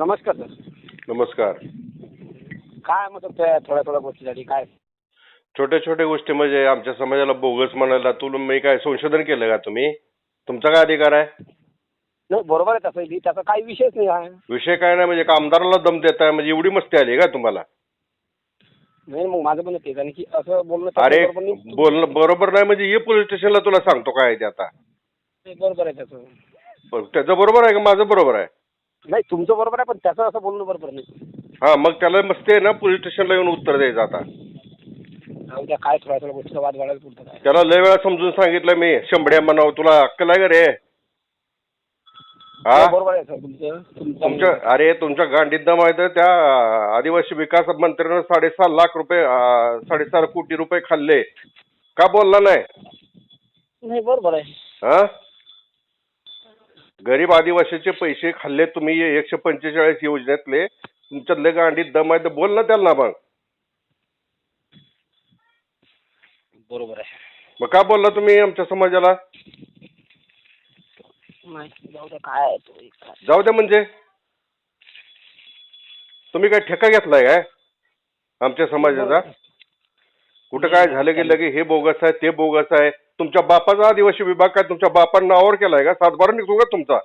नमस्कार सर. नमस्कार. काय मग त्या थोड्या थोड्या गोष्टीसाठी काय? छोट्या छोट्या गोष्टी म्हणजे आमच्या समाजाला बोगस म्हणायला मी काय संशोधन केलं का तुम्ही? तुमचा काय अधिकार आहे? नाही बरोबर आहे तसं. त्याचा काही विषयच नाही आहे. विषय काय नाही म्हणजे का आमदाराला दम देताय म्हणजे एवढी मस्ती आली का तुम्हाला? नाही मग माझं तेच आहे की असं बोलणं अरे बरोबर नाही. बोलणं बरोबर नाही म्हणजे ये पोलीस स्टेशनला तुला सांगतो काय आहे ते आता. नाही, बरोबर आहे त्याचं पण त्याचं बरोबर आहे का? माझं बरोबर आहे? नाही तुमचं बरोबर आहे पण त्याचं असं बोलणं बरोबर नाही. हा मग त्याला मस्ती आहे ना पोलीस स्टेशनला येऊन उत्तर द्यायचं आता. जाऊ द्या काय थोड्या थोड्या गोष्टीचा वाद वाढायला पुरतं काय. त्याला लय वेळा समजून सांगितलं मी शंभड्या म्हणावं तुला अक्कल आहे का रे? हा? नाही, बरोबर आहे सर तुमचं तुमच्या तुमचं अरे तुमच्या गांडीत तर त्या आदिवासी विकास मंत्र्यानं साडेसहा लाख रुपये अं, साडेचार कोटी रुपये खाल्ले. का बोलला नाही? नाही बरोबर आहे. हा? गरीब आदिवासीचे पैसे खाल्ले तुम्ही एकशे पंचेचाळीस योजनेतले तुमच्यातले गांडीत दम आहे तर बोल ना त्याला मग. बरोबर आहे. मग का बोलला तुम्ही आमच्या समाजाला? नाही जाऊ द्या काय आहे तो एक. काय. जाऊ द्या म्हणजे. तुम्ही काय ठेका घेतलाय काय? आमच्या समाजाचा? कुठं काय झालं की लगे हे बोगस आहे ते बोगस आहे. तुमच्या बापाचा आदिवासी विभाग काय तुमच्या बापानं नावावर केलाय का? सातबारा निघतो का तुमचा?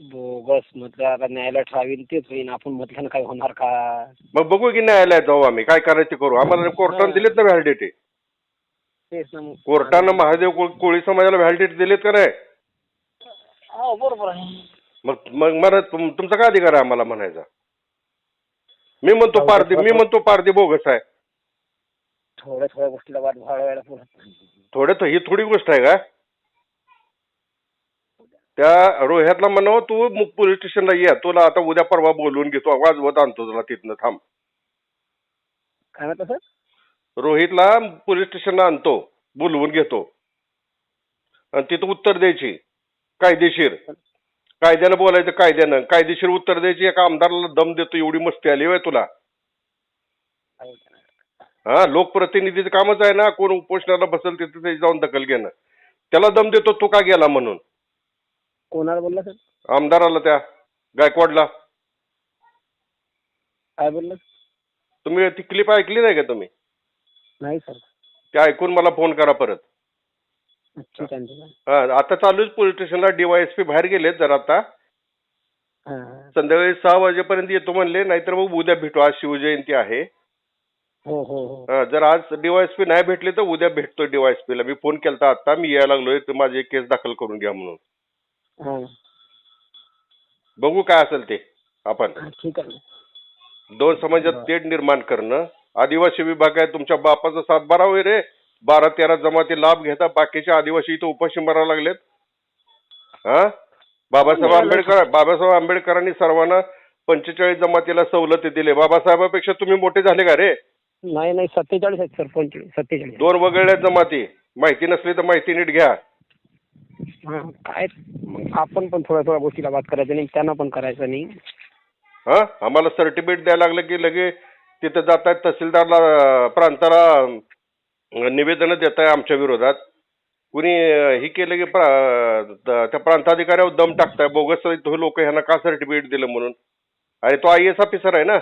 बोगस म्हटलं आता न्यायालय ठरावील तेच होईन. आपण म्हटलं काय होणार का? मग बघू की न्यायालयात जाऊ आम्ही. काय करायचं करू? आम्हाला कोर्टानं दिलेत ना व्हॅलिडिटी तेच ना मग. कोर्टानं महादेव को- कोळी समाजाला व्हॅलिडिटी दिलेत का नाही? हो बरोबर आहे. मग मग मला तुम- तुमचा काय अधिकार आहे आम्हाला म्हणायचा? मी म्हणतो पारदी मी म्हणतो पारदी बोगस आहे. थोड्या थोड्या गोष्टीला वाद वाढवायला पुरत थोडे तो ही थोडी गोष्ट आहे का? त्या रोह्यातला म्हणावं तू मग पोलीस स्टेशनला ये. तुला आता उद्या परवा बोलवून घेतो. वाजवत आणतो तुला तिथनं. थांब. काय म्हणता सर? रोहितला पोलीस स्टेशनला आणतो. बोलवून घेतो. आणि तिथं उत्तर द्यायची. कायदेशीर. कायद्यानं बोलायचं कायद्यानं. कायदेशीर उत्तर द्यायची. एका आमदाराला दम देतो. एवढी मस्ती आली होय तुला. हा लोकप्रतिनिधीचं कामच आहे ना कोण उपोषणाला बसेल तिथे जाऊन दखल घेणं. त्याला दम देतो तो का गेला म्हणून. कोणाला बोलला सर? आमदाराला त्या गायकवाडला. काय बोलला? तुम्ही ती क्लिप ऐकली नाही का तुम्ही? नाही सर. ते ऐकून मला फोन करा परत. ठीक आहे. हा आता चालूच पोलीस स्टेशनला डीवायएसपी बाहेर गेलेत जर आता. हा, हा. संध्याकाळी सहा वाजेपर्यंत येतो म्हणले नाहीतर मग उद्या भेटू. आज शिवजयंती आहे. हो हो हो. जर आज डीवायएसपी नाही भेटले तर उद्या भेटतो डीवायएसपीला मी फोन केलता आता मी यायला लागलोय तर माझी केस दाखल करून घ्या म्हणून. हा. बघू काय असेल ते आपण. हा, ठीक आहे. ना. दोन समाजात तेढ निर्माण करणं. आदिवासी विभाग आहे तुमच्या बापाचा सातबारा होय रे. बारा तेरा जमाती लाभ घेता बाकीचे आदिवासी इथं उपाशी मारायला लागलेत. हा? बाबासाहेब आंबेडकर बाबासाहेब आंबेडकरांनी सर्वांना पंचेचाळीस जमातीला सवलती दिले. बाबासाहेबापेक्षा तुम्ही मोठे झाले का रे? नाही नाही सत्तेचाळीस आहेत सर पंचवीस सत्तेचाळीस. दोन वगळल्या जमाती माहिती नसली तर माहिती नीट घ्या. हा काय? मग आपण पण थोड्या थोड्या गोष्टीला वाद करायचा नाही त्यांना पण करायचं नाही. हा? आम्हाला सर्टिफिकेट द्यायला लागलं की लगे तिथं जातायत तहसीलदारला प्रांताला निवेदन देत आहे आमच्या विरोधात. कुणी अं, हे केलं की प्रा- त- त्या प्रांताधिकाऱ्यावर दम टाकताय. बोगस लोक ह्यांना का सर्टिफिकेट दिलं म्हणून? अरे तो आय एस ऑफिसर आहे ना?